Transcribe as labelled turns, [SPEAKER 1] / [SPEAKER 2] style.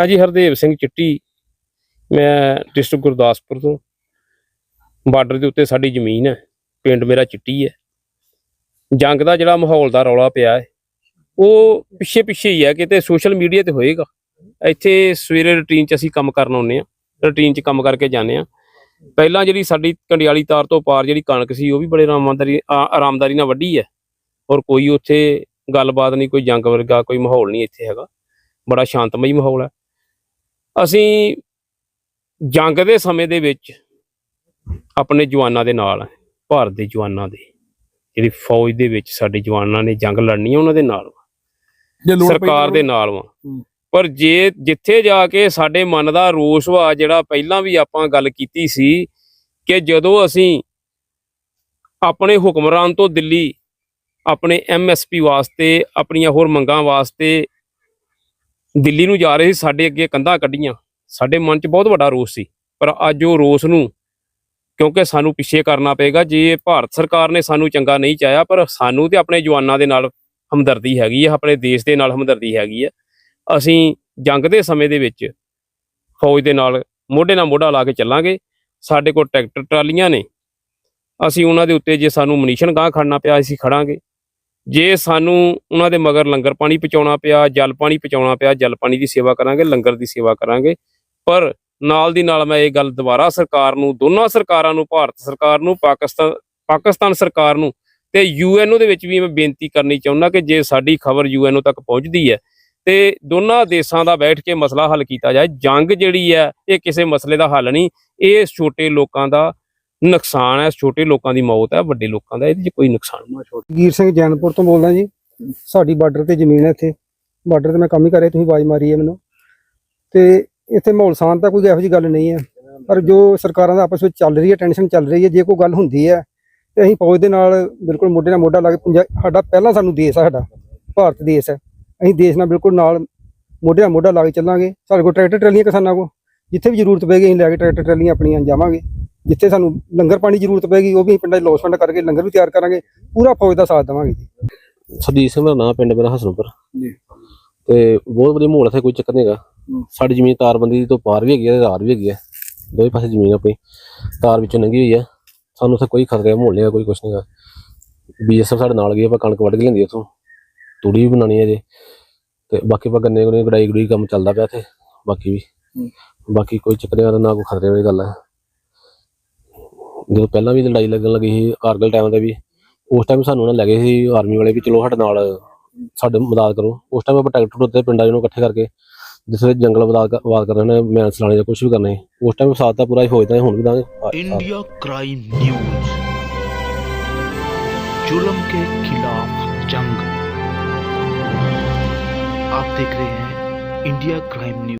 [SPEAKER 1] ਹਾਂਜੀ, ਹਰਦੇਵ ਸਿੰਘ ਚਿੱਟੀ। ਮੈਂ ਡਿਸਟ੍ਰਿਕਟ ਗੁਰਦਾਸਪੁਰ ਤੋਂ। ਬਾਰਡਰ ਦੇ ਉੱਤੇ ਸਾਡੀ ਜ਼ਮੀਨ ਹੈ। ਪਿੰਡ ਮੇਰਾ ਚਿੱਟੀ ਹੈ। ਜੰਗ ਦਾ ਜਿਹੜਾ ਮਾਹੌਲ ਦਾ ਰੌਲਾ ਪਿਆ ਹੈ, ਉਹ ਪਿੱਛੇ ਪਿੱਛੇ ਹੀ ਹੈ। ਕਿਤੇ ਸੋਸ਼ਲ ਮੀਡੀਆ ਤੇ ਹੋਏਗਾ। ਇੱਥੇ ਸਵੇਰੇ ਰੁਟੀਨ 'ਚ ਅਸੀਂ ਕੰਮ ਕਰਨ ਆਉਂਦੇ ਆ ਰੁਟੀਨ 'ਚ ਕੰਮ ਕਰਕੇ ਜਾਂਦੇ ਆ ਪਹਿਲਾਂ ਜਿਹੜੀ ਸਾਡੀ ਕੰਡਿਆਲੀ ਤਾਰ ਤੋਂ ਪਾਰ ਜਿਹੜੀ ਕਣਕ ਸੀ, ਉਹ ਵੀ ਬੜੇ ਆਰਾਮਦਾਰੀ ਆਰਾਮਦਾਰੀ ਨਾਲ ਵੱਢੀ ਹੈ। ਔਰ ਕੋਈ ਉੱਥੇ ਗੱਲਬਾਤ ਨਹੀਂ, ਕੋਈ ਜੰਗ ਵਰਗਾ ਕੋਈ ਮਾਹੌਲ ਨਹੀਂ ਇੱਥੇ ਹੈਗਾ। ਬੜਾ ਸ਼ਾਂਤਮਈ ਮਾਹੌਲ ਹੈ। ਅਸੀਂ ਜੰਗ ਦੇ ਸਮੇਂ ਦੇ ਵਿੱਚ ਆਪਣੇ ਜਵਾਨਾਂ ਦੇ ਨਾਲ ਭਾਰਤ ਦੇ ਜਵਾਨਾਂ ਦੇ। ਜਿਹੜੀ ਫੌਜ ਦੇ ਵਿੱਚ ਸਾਡੇ ਜਵਾਨਾਂ ਨੇ ਜੰਗ ਲੜਨੀ ਹੈ ਉਹਨਾਂ ਦੇ ਨਾਲ ਸਰਕਾਰ ਦੇ ਨਾਲ ਵਾਂ। ਪਰ ਜੇ ਜਿੱਥੇ ਜਾ ਕੇ ਸਾਡੇ ਮਨ ਦਾ ਰੋਸ ਵਾ ਜਿਹੜਾ ਪਹਿਲਾਂ ਵੀ ਆਪਾਂ ਗੱਲ ਕੀਤੀ ਸੀ ਕਿ ਜਦੋਂ ਅਸੀਂ ਆਪਣੇ ਹੁਕਮਰਾਨ ਤੋਂ ਦਿੱਲੀ ਆਪਣੇ ਐਮਐਸਪੀ ਵਾਸਤੇ ਆਪਣੀਆਂ ਹੋਰ ਮੰਗਾਂ ਵਾਸਤੇ ਦਿੱਲੀ ਨੂੰ ਜਾ ਰਹੇ ਸੀ, ਸਾਡੇ ਅੱਗੇ ਕੰਧਾਂ ਕੱਢੀਆਂ। ਸਾਡੇ ਮਨ 'ਚ ਬਹੁਤ ਵੱਡਾ ਰੋਸ ਸੀ। ਪਰ ਅੱਜ ਉਹ ਰੋਸ ਨੂੰ, ਕਿਉਂਕਿ ਸਾਨੂੰ ਪਿੱਛੇ ਕਰਨਾ ਪਏਗਾ, ਜੇ ਭਾਰਤ ਸਰਕਾਰ ਨੇ ਸਾਨੂੰ ਚੰਗਾ ਨਹੀਂ ਚਾਹਿਆ, ਪਰ ਸਾਨੂੰ ਤੇ ਆਪਣੇ ਜਵਾਨਾਂ ਦੇ ਨਾਲ ਹਮਦਰਦੀ ਹੈਗੀ ਹੈ, ਆਪਣੇ ਦੇਸ਼ ਦੇ ਨਾਲ ਹਮਦਰਦੀ ਹੈਗੀ ਹੈ। ਅਸੀਂ ਜੰਗ ਦੇ ਸਮੇਂ ਦੇ ਵਿੱਚ ਫੌਜ ਦੇ ਨਾਲ ਮੋਢੇ ਨਾਲ ਮੋਢਾ ਲਾ ਕੇ ਚੱਲਾਂਗੇ। ਸਾਡੇ ਕੋਲ ਟਰੈਕਟਰ ਟਰਾਲੀਆਂ ਨੇ। ਅਸੀਂ ਉਹਨਾਂ ਦੇ ਉੱਤੇ ਜੇ ਸਾਨੂੰ ਮਨੀਸ਼ਨ ਗਾਂ ਖੜਨਾ ਪਿਆ, ਅਸੀਂ ਖੜਾਂਗੇ। ਜੇ ਸਾਨੂੰ ਉਹਨਾਂ ਦੇ ਮਗਰ ਲੰਗਰ ਪਾਣੀ ਪਹੁੰਚਾਉਣਾ ਪਿਆ, ਜਲ ਪਾਣੀ ਪਹੁੰਚਾਉਣਾ ਪਿਆ, ਜਲ ਪਾਣੀ ਦੀ ਸੇਵਾ ਕਰਾਂਗੇ, ਲੰਗਰ ਦੀ ਸੇਵਾ ਕਰਾਂਗੇ, ਪਰ ਨਾਲ ਦੀ ਨਾਲ ਮੈਂ ਇਹ ਗੱਲ ਦੁਬਾਰਾ ਸਰਕਾਰ ਨੂੰ, ਦੋਨਾਂ ਸਰਕਾਰਾਂ ਨੂੰ, ਭਾਰਤ ਸਰਕਾਰ ਨੂੰ, ਪਾਕਿਸਤਾਨ ਪਾਕਿਸਤਾਨ ਸਰਕਾਰ ਨੂੰ ਤੇ ਯੂਐਨਓ ਦੇ ਵਿੱਚ ਵੀ ਮੈਂ ਬੇਨਤੀ ਕਰਨੀ ਚਾਹੁੰਦਾ ਕਿ ਜੇ ਸਾਡੀ ਖਬਰ ਯੂਐਨਓ ਤੱਕ ਪਹੁੰਚਦੀ ਹੈ ਤੇ ਦੋਨਾਂ ਦੇਸ਼ਾਂ ਦਾ ਬੈਠ ਕੇ ਮਸਲਾ ਹੱਲ ਕੀਤਾ ਜਾਏ। ਜੰਗ ਜਿਹੜੀ ਹੈ, ਇਹ ਕਿਸੇ ਮਸਲੇ ਦਾ ਹੱਲ ਨਹੀਂ, ਇਹ ਛੋਟੇ ਲੋਕਾਂ ਦਾ ਨੁਕਸਾਨ ਹੈ, ਛੋਟੇ ਲੋਕਾਂ ਦੀ ਮੌਤ ਹੈ, ਵੱਡੇ ਲੋਕਾਂ ਦਾ ਇਹਦੇ 'ਚ ਕੋਈ ਨੁਕਸਾਨ ਨਹੀਂ।
[SPEAKER 2] ਵੀਰ ਸਿੰਘ ਜੈਨਪੁਰ ਤੋਂ ਬੋਲਦਾ ਜੀ। ਸਾਡੀ ਬਾਰਡਰ ਤੇ ਜ਼ਮੀਨ ਹੈ ਇੱਥੇ। ਬਾਰਡਰ ਤੇ ਮੈਂ ਕੰਮ ਹੀ ਕਰ ਰਿਹਾ ਤੁਸੀਂ ਆਵਾਜ਼ ਮਾਰੀ ਹੈ ਮੈਨੂੰ। ਤੇ ਇੱਥੇ ਮਾਹੌਲ ਸ਼ਾਂਤ ਤਾਂ ਕੋਈ ਇਹੋ ਜਿਹੀ ਗੱਲ ਨਹੀਂ ਹੈ। ਪਰ ਜੋ ਸਰਕਾਰਾਂ ਦਾ ਆਪਸ ਵਿੱਚ ਚੱਲ ਰਹੀ ਹੈ, ਟੈਨਸ਼ਨ ਚੱਲ ਰਹੀ ਹੈ, ਜੇ ਕੋਈ ਗੱਲ ਹੁੰਦੀ ਹੈ, ਤੇ ਅਸੀਂ ਫੌਜ ਦੇ ਨਾਲ ਬਿਲਕੁਲ ਮੋਢੇ ਨਾਲ ਮੋਢਾ ਲਾ ਕੇ ਪੰਜਾ- ਸਾਡਾ ਪਹਿਲਾਂ ਸਾਨੂੰ ਦੇਸ਼ ਆ, ਸਾਡਾ, ਭਾਰਤ ਦੇਸ਼ ਹੈ। ਅਸੀਂ ਦੇਸ਼ ਨਾਲ ਬਿਲਕੁਲ ਨਾਲ ਮੋਢੇ ਨਾਲ ਮੋਢਾ ਲਾ ਕੇ ਚੱਲਾਂਗੇ। ਸਾਡੇ ਕੋਲ ਟਰੈਕਟਰ ਟਰਾਲੀਆਂ ਕਿਸਾਨਾਂ ਕੋਲ। ਜਿੱਥੇ ਵੀ ਜ਼ਰੂਰਤ ਪਏਗੀ, ਅਸੀਂ ਲੈ ਕੇ ਟਰੈਕਟਰ ਟਰਾਲੀਆਂ ਆਪਣੀਆਂ ਜਾਵਾਂਗੇ। ਜਿੱਥੇ ਸਾਨੂੰ ਲੰਗਰ ਪਾਣੀ ਦੀ ਜ਼ਰੂਰਤ ਪਏਗੀ ਉਹ ਵੀ ਪਿੰਡਾਂ 'ਚ ਲੋਸਮੈਂਟ ਕਰਕੇ ਲੰਗਰ ਵੀ ਤਿਆਰ ਕਰਾਂਗੇ ਪੂਰਾ ਫੌਜ ਦਾ ਸਾਥ ਦੇਵਾਂਗੇ ਜੀ।
[SPEAKER 3] ਸਰਜੀਤ ਸਿੰਘ ਦਾ ਨਾਮ ਪਿੰਡ ਮੇਰਾ ਹਸਨਪੁਰ।
[SPEAKER 4] ਜੀ।
[SPEAKER 3] ਤੇ ਬਹੁਤ ਵਧੀਆ ਮਾਹੌਲ ਇੱਥੇ ਕੋਈ ਚੱਕਰ ਨਹੀਂ ਹੈਗਾ।
[SPEAKER 4] ਹੂੰ।
[SPEAKER 3] ਸਾਡੀ ਜ਼ਮੀਨ ਤਾਰਬੰਦੀ ਤੋਂ ਪਾਰ ਵੀ ਹੈਗੀ ਹੈ ਤੇ ਰਾਰ ਵੀ ਹੈਗੀ ਹੈ ਦੋਵੇਂ ਪਾਸੇ ਜ਼ਮੀਨ ਆਪਣੀ। ਤਾਰ ਵਿੱਚੋਂ ਲੰਘੀ ਹੋਈ ਹੈ ਸਾਨੂੰ ਉੱਥੇ ਕੋਈ ਖਤਰੇ ਮਾਹੌਲ ਨਹੀਂ ਹੈਗਾ ਕੋਈ ਕੁਛ ਨਹੀਂ ਹੈਗਾ। ਬੀਐਸਐਫ ਸਾਡੇ ਨਾਲ ਗਈ ਆਪਾਂ ਕਣਕ ਵੱਢ ਕੇ ਲੈਂਦੀ ਉੱਥੋਂ। ਤੂੜੀ ਵੀ ਬਣਾਉਣੀ ਹੈ ਜੇ ਤੇ ਬਾਕੀ ਆਪਾਂ ਗੰਨੇ ਗੁੰਨੇ ਗੜਾਈ ਗੜੂਈ ਕੰਮ ਚੱਲਦਾ ਪਿਆ ਇੱਥੇ। ਬਾਕੀ ਵੀ। ਬਾਕੀ ਕੋਈ ਚੱਕਰ ਨਹੀਂ ਨਾ ਕੋਈ ਖਤਰੇ ਵਾਲੀ ਗੱਲ ਹੈ ਜਦੋਂ ਪਹਿਲਾਂ ਵੀ ਲੜਾਈ ਲੱਗਣ ਲੱਗੀ ਸੀ ਕਾਰਗਲ ਟਾਈਮ ਤੇ ਵੀ ਉਸ ਟਾਈਮ ਸਾਨੂੰ ਨਾ ਲੱਗੇ ਸੀ ਆਰਮੀ ਵਾਲੇ ਵੀ ਚਲੋ ਸਾਡੇ ਨਾਲ ਸਾਡੇ ਮਦਦ ਕਰੋ ਉਸ ਟਾਈਮ ਆਪਾਂ ਟਰੈਕਟਰ ਉੱਤੇ ਪਿੰਡਾਂ ਨੂੰ ਇਕੱਠੇ ਕਰਕੇ ਜਿਸ ਵੇਲੇ ਜੰਗਲ ਮਦਦ ਆਵਾਜ਼ ਕਰਨਾ ਨੇ ਮੈਨ ਚਲਾਣੇ ਜਾਂ ਕੁਝ ਵੀ ਕਰਨਾ ਸੀ ਉਸ ਟਾਈਮ ਸਾਥ ਤਾਂ ਪੂਰਾ ਹੀ ਫੌਜ ਦਾ ਹੁਣ ਵੀ ਦਾਂਗੇ
[SPEAKER 5] इंडिया क्राइम न्यूज जुल्म के खिलाफ जंग आप देख रहे हैं इंडिया क्राइम न्यूज